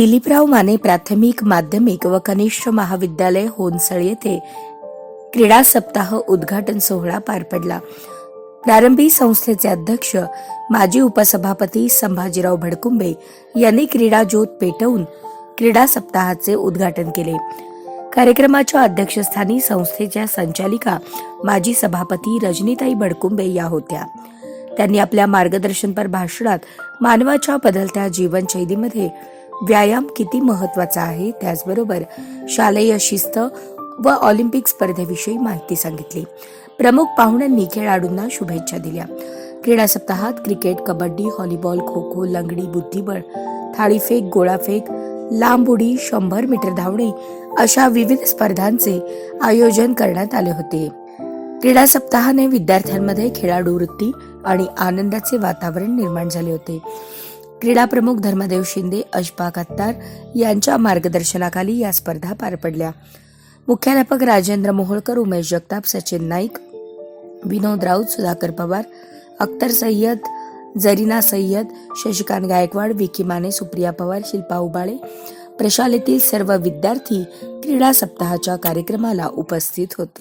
दिलीपराव माने प्राथमिक माध्यमिक व कनिष्ठ महाविद्यालय होनसळ येथे क्रीडा सप्ताह उद्घाटन सोहळा पार पडला. प्रारंभी संस्थेचे अध्यक्ष माजी उपसभापती संभाजीराव भडकुंबे यांनी क्रीडा ज्योत पेटवून क्रीडा सप्ताहाचे उद्घाटन केले. कार्यक्रमाच्या अध्यक्षस्थानी संस्थेच्या संचालिका माजी सभापती रजनीताई भडकुंबे या होत्या. त्यांनी आपल्या मार्गदर्शनपर भाषणात मानवाच्या बदलत्या जीवनशैलीमध्ये व्यायाम किती महत्त्वाचा आहे? त्याचबरोबर शालेय शिस्त व ऑलिम्पिक स्पर्धेविषयी माहिती सांगितली. प्रमुख पाहुण्यांनी खेळाडूंना शुभेच्छा दिल्या. क्रीडा सप्ताहात क्रिकेट कबड्डी हॉलीबॉल खो खो लंगडी बुद्धिबळ थाळीफेक गोळाफेक लांब उडी शंभर मीटर धावणे अशा विविध स्पर्धांचे आयोजन करण्यात आले होते. क्रीडा सप्ताहाने विद्यार्थ्यांमध्ये खेळाडू वृत्ती आणि आनंदाचे वातावरण निर्माण झाले होते. क्रीडा प्रमुख धर्मदेव शिंदे अशफाक अत्तार यांच्या मार्गदर्शनाखाली या स्पर्धा पार पडल्या. मुख्याध्यापक राजेंद्र मोहोळकर उमेश जगताप सचिन नाईक विनोद राऊत सुधाकर पवार अख्तर सय्यद जरीना सय्यद शशिकांत गायकवाड विकी माने सुप्रिया पवार शिल्पा उबाळे प्रशालेतील सर्व विद्यार्थी क्रीडा सप्ताहाच्या कार्यक्रमाला उपस्थित होते.